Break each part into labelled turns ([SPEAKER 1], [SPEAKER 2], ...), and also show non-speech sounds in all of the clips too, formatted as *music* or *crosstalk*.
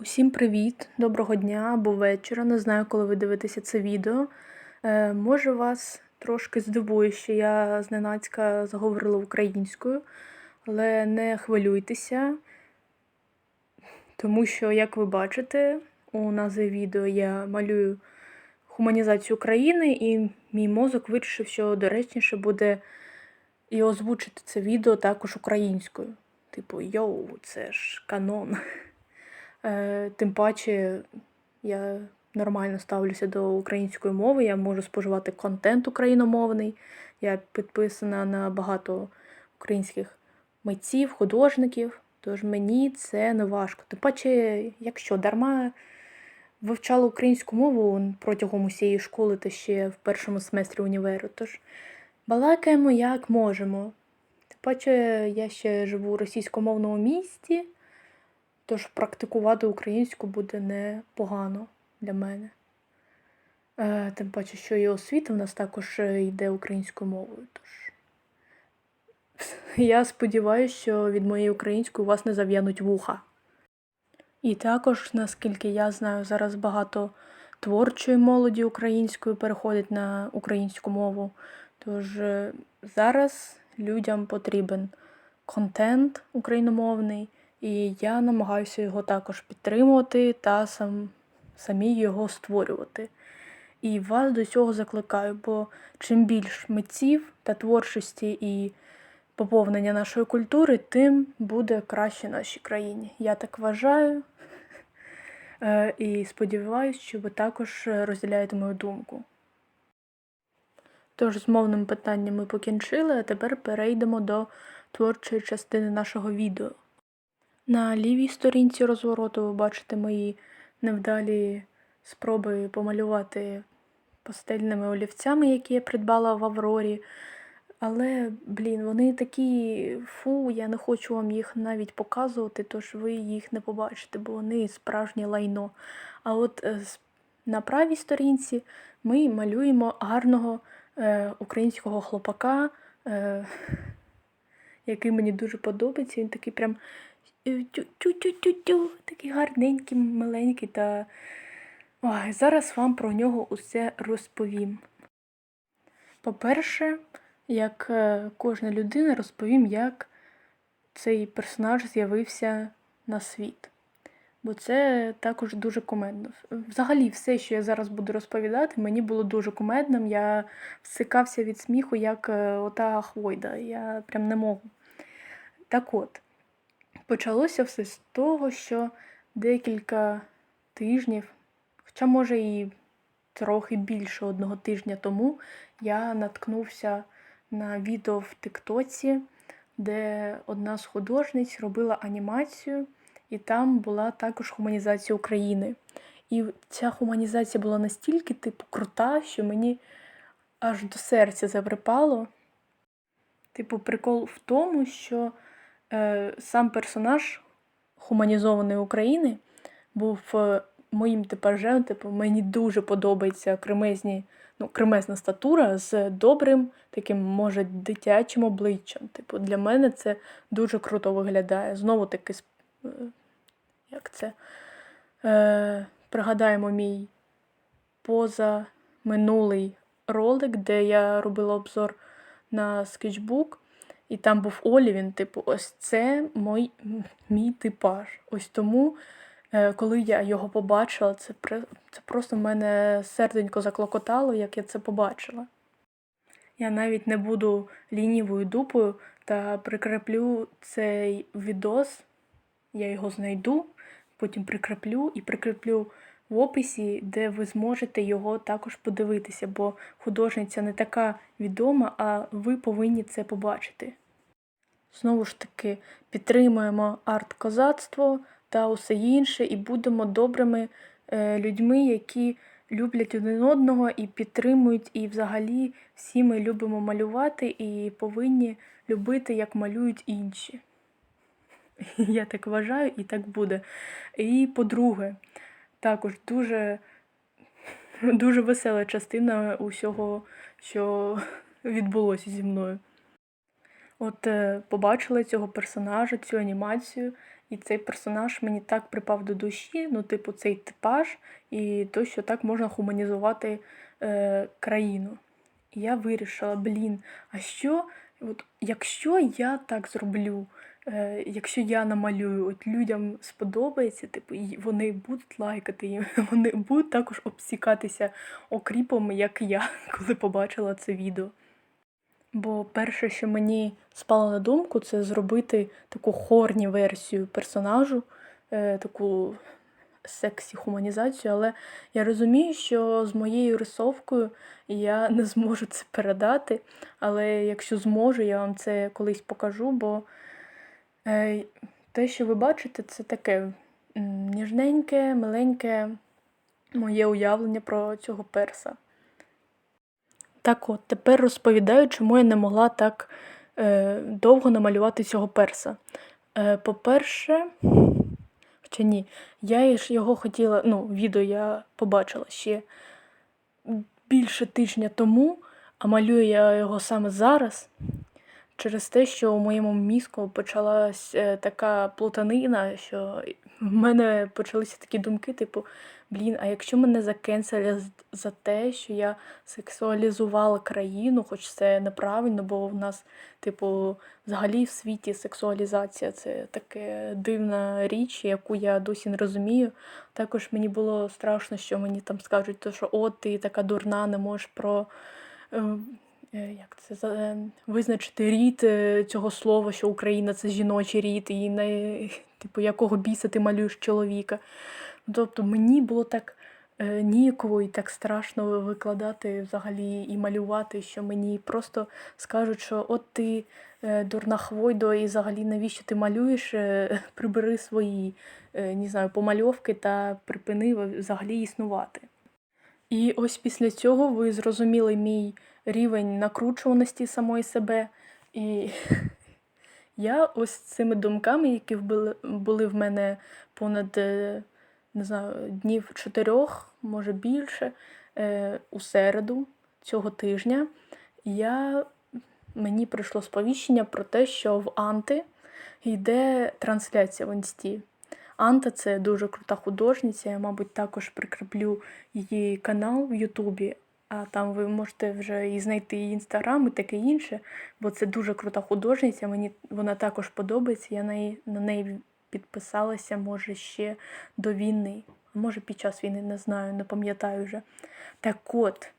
[SPEAKER 1] Усім привіт, доброго дня або вечора. Не знаю, коли ви дивитеся це відео. Е, може, вас трошки здивує, що я зненацька заговорила українською, але не хвилюйтеся, тому що, як ви бачите, у назві відео я малюю гуманізацію України, і мій мозок вирішив, що доречніше буде і озвучити це відео також українською. Типу, йоу, це ж канон. Е, Тим паче я нормально ставлюся до української мови, я можу споживати контент україномовний. Я підписана на багато українських митців, художників, тож мені це не важко. Тим паче, якщо дарма вивчала українську мову протягом усієї школи та ще в першому семестрі універу, тож балакаємо як можемо. Тим паче, я ще живу у російськомовному місті. Тож практикувати українську буде непогано для мене. Е, Тим паче, що і освіта в нас також е, йде українською мовою. Тож *laughs* я сподіваюся, що від моєї української у вас не зав'януть вуха. І також, наскільки я знаю, зараз багато творчої молоді української переходить на українську мову. Тож е, зараз людям потрібен контент україномовний. І я намагаюся його також підтримувати та сам, самі його створювати. І вас до цього закликаю, бо чим більш митців та творчості і поповнення нашої культури, тим буде краще нашій країні. Я так вважаю Е, і сподіваюся, що ви також розділяєте мою думку. Тож, з мовним питанням ми покінчили, а тепер перейдемо до творчої частини нашого відео. На лівій сторінці розвороту ви бачите мої невдалі спроби помалювати пастельними олівцями, які я придбала в Аврорі. Але, блін, вони такі фу, я не хочу вам їх навіть показувати, тож ви їх не побачите, бо вони справжнє лайно. А от е, на правій сторінці ми малюємо гарного е, українського хлопака, е, *laughs* який мені дуже подобається. Він такий прям тю-тю-тю-тю-тю, такий гарненький, миленький. Та Ой, зараз вам про нього усе розповім. По-перше, як е, кожна людина розповім, як цей персонаж з'явився на світ. Бо це також дуже кумедно. Взагалі, все, що я зараз буду розповідати, мені було дуже кумедним. Я всикався від сміху, як е, ота хвойда. Я прям не можу. Так от, почалося все з того, що декілька тижнів, хоча, може, і трохи більше одного тижня тому, я наткнувся на відео в Тиктоці, де одна з художниць робила анімацію, і там була також гуманізація України. І ця гуманізація була настільки, типу, крута, що мені аж до серця заприпало. Типу, прикол в тому, що сам персонаж гуманізованої України був е, моїм типажем, типу, мені дуже подобається кремезні, ну, кремезна статура з добрим, таким, може, дитячим обличчям. Типу, Для мене це дуже круто виглядає. Знову таки, е, як це? Е, Пригадаємо мій позаминулий ролик, де я робила обзор на скетчбук. І там був Олі, він, типу, ось це мій, мій типаж. Ось тому, е, коли я його побачила, це це просто в мене серденько заклокотало, як я це побачила. Я навіть не буду лінівою дупою та прикреплю цей відос, я його знайду, потім прикреплю і прикреплю в описі, де ви зможете його також подивитися, бо художниця не така відома, а ви повинні це побачити. Знову ж таки, підтримуємо арт-козацтво та усе інше, і будемо добрими е, людьми, які люблять один одного і підтримують. І взагалі всі ми любимо малювати і повинні любити, як малюють інші. *laughs* Я так вважаю і так буде. І по-друге, також дуже дуже весела частина усього, що відбулося зі мною. От е, побачила цього персонажа, цю анімацію, І цей персонаж мені так припав до душі, ну, типу, цей типаж, і то, що так можна гуманізувати е, країну. І я вирішила, блін, а що, от, якщо я так зроблю, якщо я намалюю, от людям сподобається, типу, і вони будуть лайкати, і *laughs* вони будуть також обсікатися окріпом, як я, *laughs* коли побачила це відео. Бо перше, що мені спало на думку, це зробити таку хорні версію персонажу, е, таку сексі хуманізацію, але я розумію, що з моєю рисовкою я *laughs* не зможу це передати. Але якщо зможу, я вам це колись покажу, бо е, те, що ви бачите, це таке ніжненьке, миленьке моє уявлення про цього перса. Так от, тепер розповідаю, чому я не могла так е, довго намалювати цього перса. Е, по-перше, хоча ні, я його хотіла, ну, відео я побачила ще більше тижня тому, а малюю я його саме зараз. Через те, що у моєму мізку почалась е, така плутанина, що в мене почалися такі думки, типу, блін, а якщо мене закенселять за те, що я сексуалізувала країну, хоч це неправильно, бо в нас, типу, взагалі в світі сексуалізація це таке дивна річ, яку я досі не розумію. Також мені було страшно, що мені там скажуть, то, що от ти така дурна, не можеш про. Е, Як це е, визначити рід е, цього слова, що Україна це жіночий рід, і не, *laughs* типу, якого біса ти малюєш чоловіка. Тобто мені було так ніяково і так страшно викладати взагалі і малювати, що мені просто скажуть, що от ти дурна хвойдо, і взагалі навіщо ти малюєш, *laughs* прибери свої не знаю, помальовки та припини взагалі існувати. І ось після цього ви зрозуміли мій рівень накручуваності самої себе. І *laughs* я ось цими думками, які були, в мене понад е, не знаю, днів чотирьох, може більше, е, у середу цього тижня, я, мені прийшло сповіщення про те, що в Анти йде трансляція в інсті. Анта це дуже крута художниця. Я, мабуть, також прикріплю її канал в Ютубі, а там ви можете вже і знайти її інстаграм і таке інше, бо це дуже крута художниця. Мені вона також подобається. Я на неї, на неї підписалася, може, ще до війни, а може під час війни, не знаю, не пам'ятаю вже. Так от,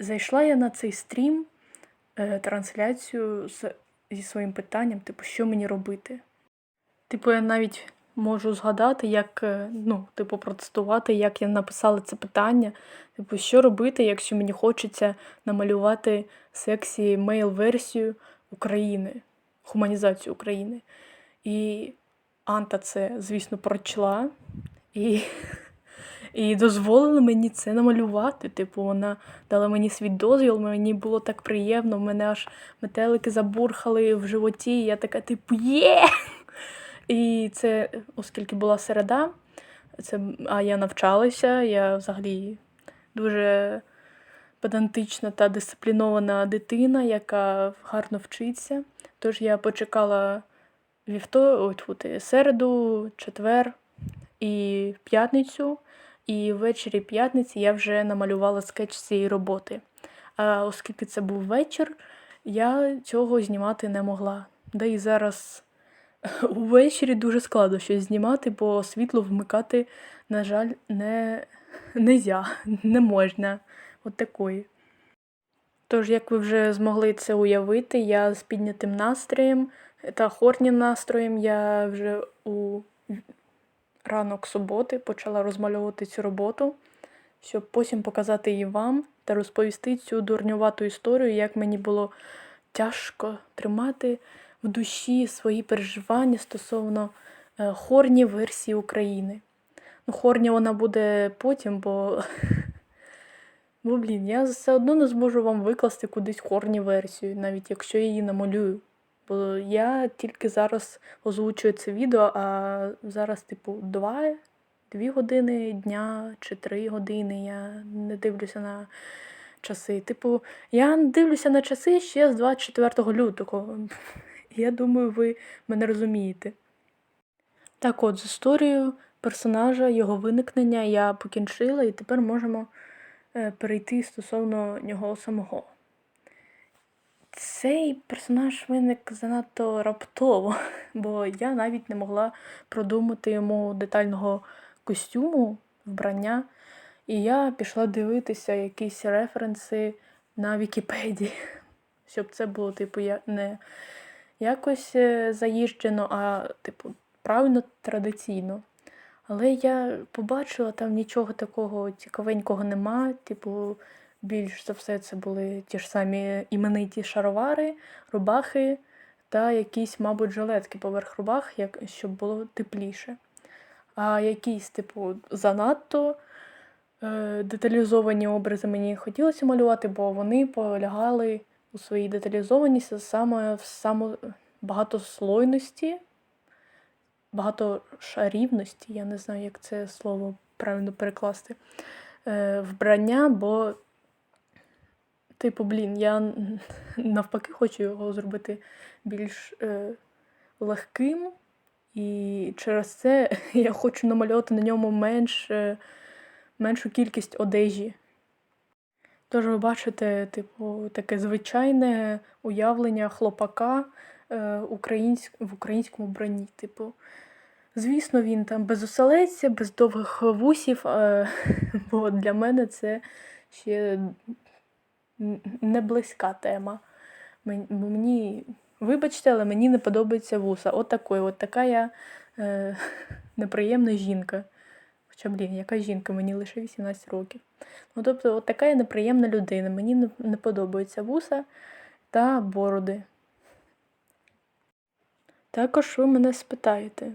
[SPEAKER 1] зайшла я на цей стрім, е, трансляцію з, зі своїм питанням, типу, що мені робити. Типу, я навіть можу згадати, як, е, ну, типу, процитувати, як я написала це питання. Типу, що робити, якщо мені хочеться намалювати сексі мейл-версію України, гуманізацію України. І Анта це, звісно, прочла і, *laughs* і дозволила мені це намалювати. Типу, вона дала мені свій дозвіл, мені було так приємно, мене аж метелики забурхали в животі, і я така, типу, є! І це, оскільки була середа, це, а я навчалася, я взагалі дуже педантична та дисциплінована дитина, яка гарно вчиться. Тож я почекала вівто, ой, середу, четвер і п'ятницю. І ввечері п'ятниці я вже намалювала скетч цієї роботи. А оскільки це був вечір, я цього знімати не могла. Да і зараз увечері дуже складно щось знімати, бо світло вмикати, на жаль, не нельзя, не можна. От такої. Тож, як ви вже змогли це уявити, я з піднятим настроєм та хорнім настроєм я вже у ранок суботи почала розмальовувати цю роботу, щоб потім показати її вам та розповісти цю дурнювату історію, як мені було тяжко тримати в душі свої переживання стосовно е, хорні версії України. Ну, хорня вона буде потім, бо *laughs* Бо, блін, я все одно не зможу вам викласти кудись хорні версію, навіть якщо я її намалюю. Бо я тільки зараз озвучую це відео, а зараз, типу, два, дві години дня чи три години. Я не дивлюся на часи. Типу, я дивлюся на часи ще з 24 лютого. *laughs* Я думаю, ви мене розумієте. Так от, з історією персонажа, його виникнення я покінчила, і тепер можемо е, перейти стосовно нього самого. Цей персонаж виник занадто раптово, *laughs* бо я навіть не могла продумати йому детального костюму, вбрання. І я пішла дивитися якісь референси на Вікіпедії, *laughs* щоб це було, типу, я- не якось е, заїжджено, а типу, правильно традиційно. Але я побачила, там нічого такого цікавенького нема. Типу, більш за все, це були ті ж самі імениті шаровари, рубахи та якісь, мабуть, жилетки поверх рубах, як, щоб було тепліше. А якісь, типу, занадто е, деталізовані образи мені хотілося малювати, бо вони полягали у своїй деталізованості саме в само багатослойності, багатошарівності, я не знаю, як це слово правильно перекласти, е, вбрання, бо, типу, блін, я навпаки хочу його зробити більш е, легким, і через це *laughs* я хочу намалювати на ньому менш, е, меншу кількість одежі. Тож ви бачите, типу, таке звичайне уявлення хлопака е, українськ... в українському бранні. Типу, звісно, він там без оселедця, без довгих вусів, е, *laughs* бо для мене це ще не близька тема. Мені, вибачте, але мені не подобається вуса. От такої, от така я е, *laughs* неприємна жінка. Хоча, блін, яка жінка, мені лише 18 років. Ну, тобто, от така я неприємна людина. Мені не, подобаються вуса та бороди. Також ви мене спитаєте,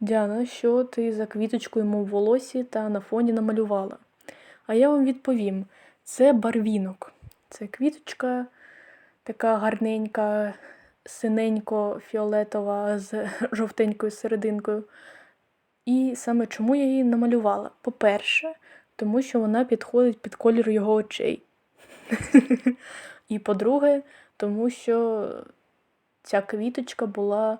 [SPEAKER 1] Діана, що ти за квіточку йому в волосі та на фоні намалювала? А я вам відповім: це барвінок. Це квіточка така гарненька, синенько-фіолетова з жовтенькою серединкою. І саме чому я її намалювала? По-перше, тому що вона підходить під колір його очей. І по-друге, тому що ця квіточка була,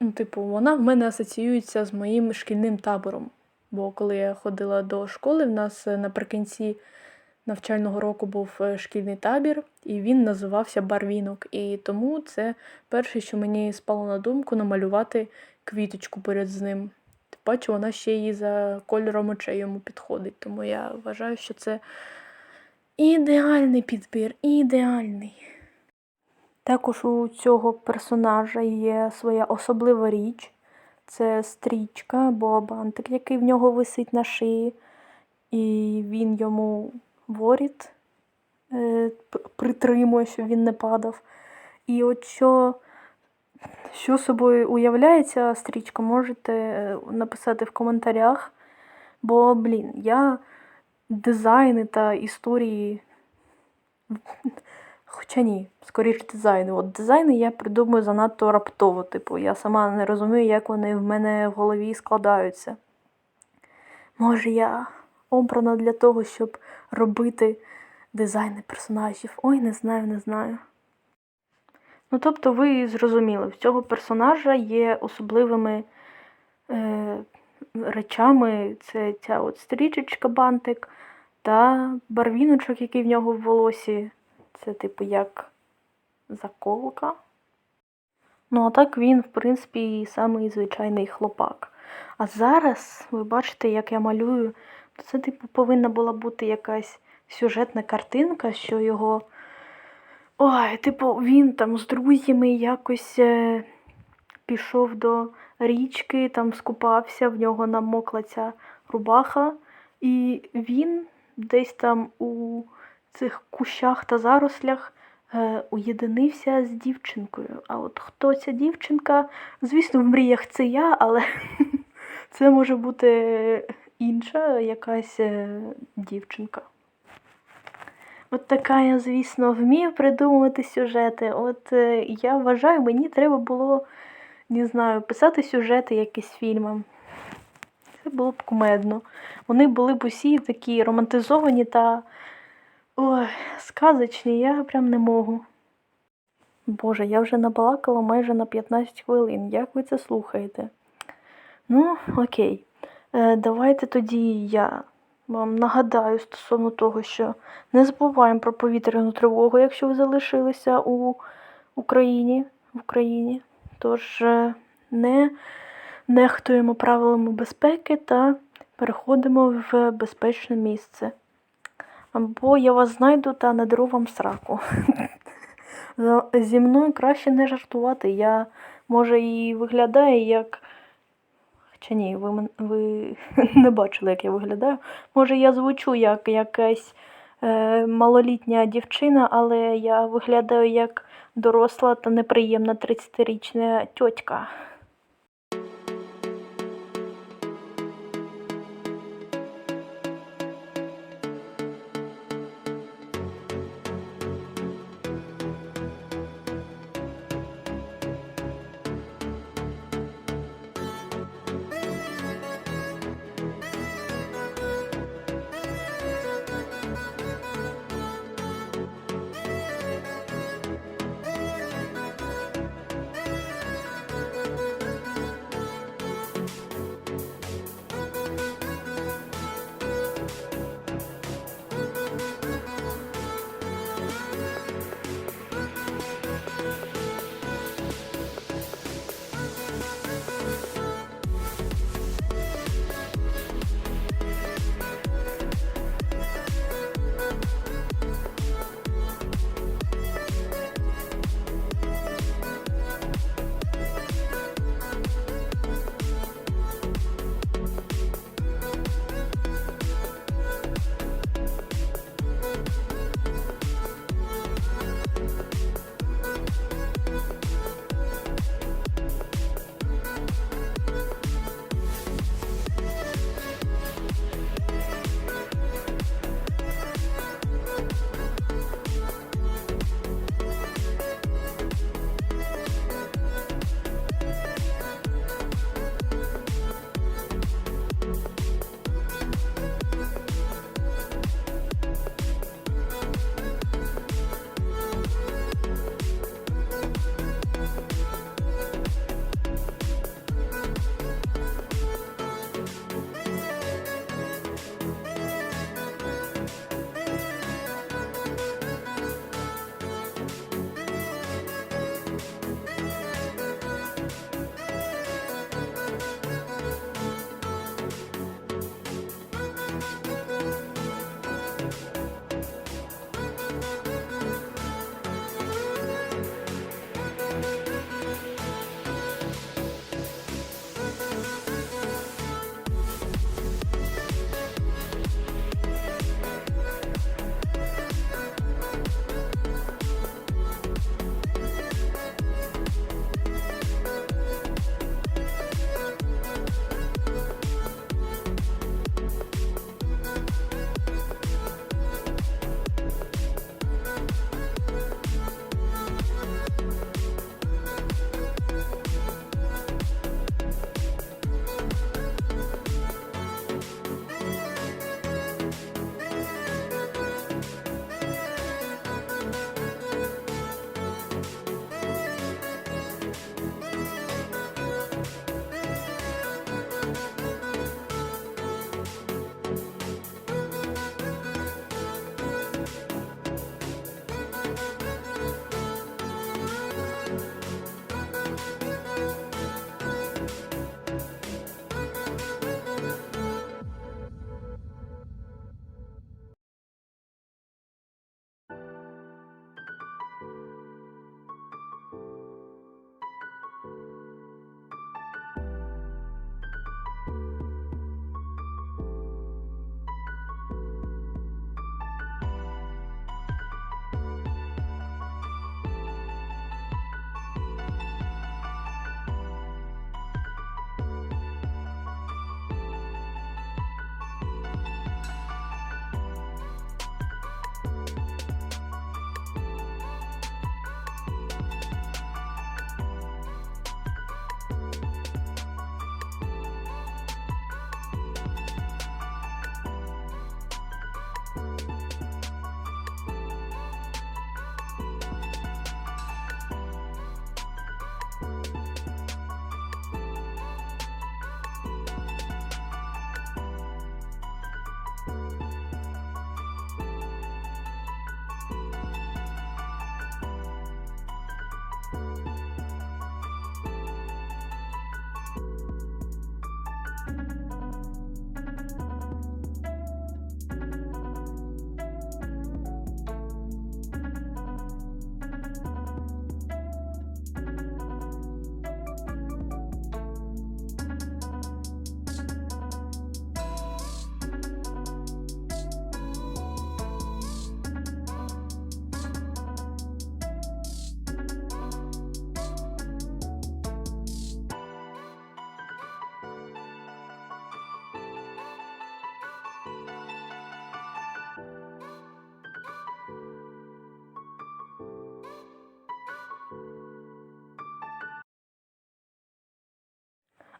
[SPEAKER 1] ну, типу, вона в мене асоціюється з моїм шкільним табором. Бо коли я ходила до школи, в нас е, наприкінці навчального року був е, шкільний табір, і він називався Барвінок. І тому це перше, що мені спало на думку, намалювати квіточку поряд з ним. Тим паче, вона ще й за кольором очей йому підходить. Тому я вважаю, що це ідеальний підбір, ідеальний. Також у цього персонажа є своя особлива річ. Це стрічка або бантик, який в нього висить на шиї, і він йому воріт е, притримує, щоб він не падав. І от що, що собою уявляє ця стрічка, можете е, написати в коментарях. Бо, блін, я дизайни та історії. Хоча ні, скоріше дизайни. От дизайни я придумую занадто раптово. Типу, я сама не розумію, як вони в мене в голові складаються. Може, я обрана для того, щоб робити дизайни персонажів. Ой, не знаю, не знаю. Ну, тобто, ви зрозуміли, в цього персонажа є особливими е, речами. Це ця от стрічечка бантик та барвіночок, який в нього в волосі. Це, типу, як заколка. Ну, а так він, в принципі, самий звичайний хлопак. А зараз, ви бачите, як я малюю, це, типу, повинна була бути якась сюжетна картинка, що його. Ой, типу, він там з друзями якось е, пішов до річки, там скупався, в нього намокла ця рубаха, і він десь там у цих кущах та зарослях е, уєдинився з дівчинкою. А от хто ця дівчинка? Звісно, в мріях це я, але *laughs* це може бути інша якась е, дівчинка. От така я, звісно, вмію придумувати сюжети. От е, я вважаю, мені треба було, не знаю, писати сюжети якісь фільмам. Це було б кумедно. Вони були б усі такі романтизовані та ой, сказочні, я прям не можу. Боже, я вже набалакала майже на 15 хвилин. Як ви це слухаєте? Ну, окей. Е, давайте тоді я вам нагадаю стосовно того, що не забуваємо про повітряну тривогу, якщо ви залишилися у Україні. В Україні. Тож е, не нехтуємо правилами безпеки та переходимо в безпечне місце. Або я вас знайду та надру вам сраку. *laughs* Зі мною краще не жартувати. Я, може, і виглядаю як. Хоча ні, ви, ви *laughs* не бачили, як я виглядаю. Може, я звучу як якась е, малолітня дівчина, але я виглядаю як доросла та неприємна 30-річна тьотька.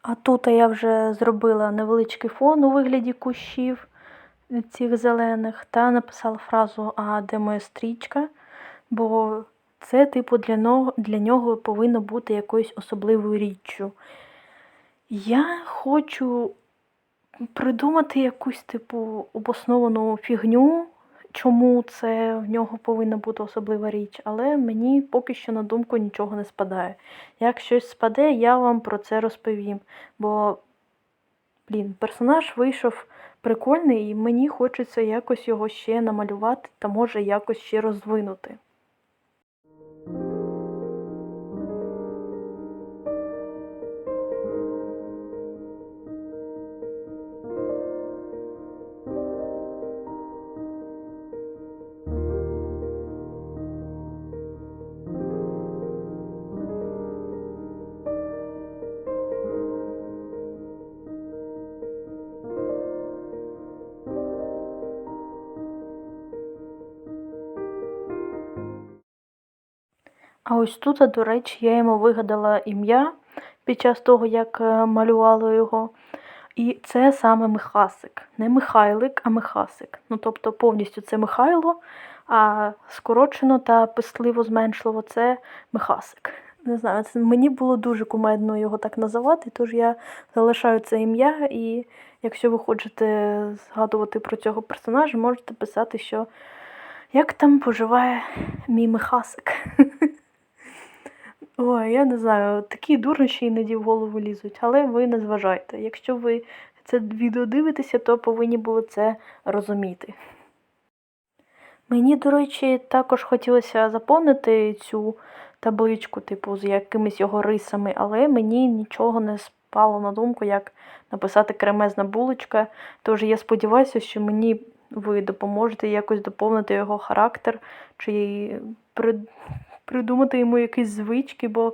[SPEAKER 1] А тут я вже зробила невеличкий фон у вигляді кущів цих зелених та написала фразу А де моя стрічка? Бо це, типу, для нього, для нього повинно бути якоюсь особливою річчю. Я хочу придумати якусь, типу, обосновану фігню, чому це в нього повинна бути особлива річ, але мені поки що на думку нічого не спадає. Як щось спаде, я вам про це розповім. Бо, блін, персонаж вийшов прикольний, і мені хочеться якось його ще намалювати та може якось ще розвинути. Ось тут, до речі, я йому вигадала ім'я під час того, як е, малювала його. І це саме Михасик. Не Михайлик, а Михасик. Ну, тобто повністю це Михайло, а скорочено та писливо зменшливо це Михасик. Не знаю, це мені було дуже кумедно його так називати, тож я залишаю це ім'я, і якщо ви хочете згадувати про цього персонажа, можете писати, що як там поживає мій Михасик. *laughs* Ой, я не знаю, такі дурнощі іноді в голову лізуть, але ви не зважайте. Якщо ви це відео дивитеся, то повинні були це розуміти. Мені, до речі, також хотілося заповнити цю табличку, типу, з якимись його рисами, але мені нічого не спало на думку, як написати кремезна булочка. Тож я сподіваюся, що мені ви допоможете якось доповнити його характер чи придумати йому якісь звички, бо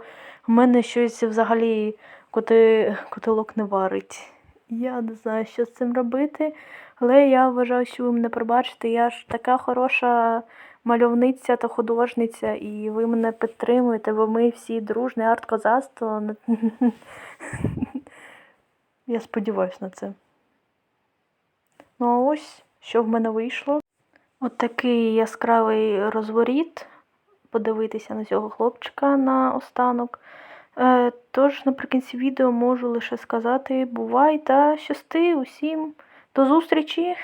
[SPEAKER 1] в мене щось взагалі коти, котелок не варить. Я не знаю, що з цим робити, але я вважаю, що ви мене пробачите. Я ж така хороша мальовниця та художниця, і ви мене підтримуєте, бо ми всі дружне арт-козацтво. *laughs* Я сподіваюся на це. Ну а ось, що в мене вийшло. От такий яскравий розворіт подивитися на цього хлопчика на останок. Е, Тож, наприкінці відео можу лише сказати бувай та щасти усім. До зустрічі!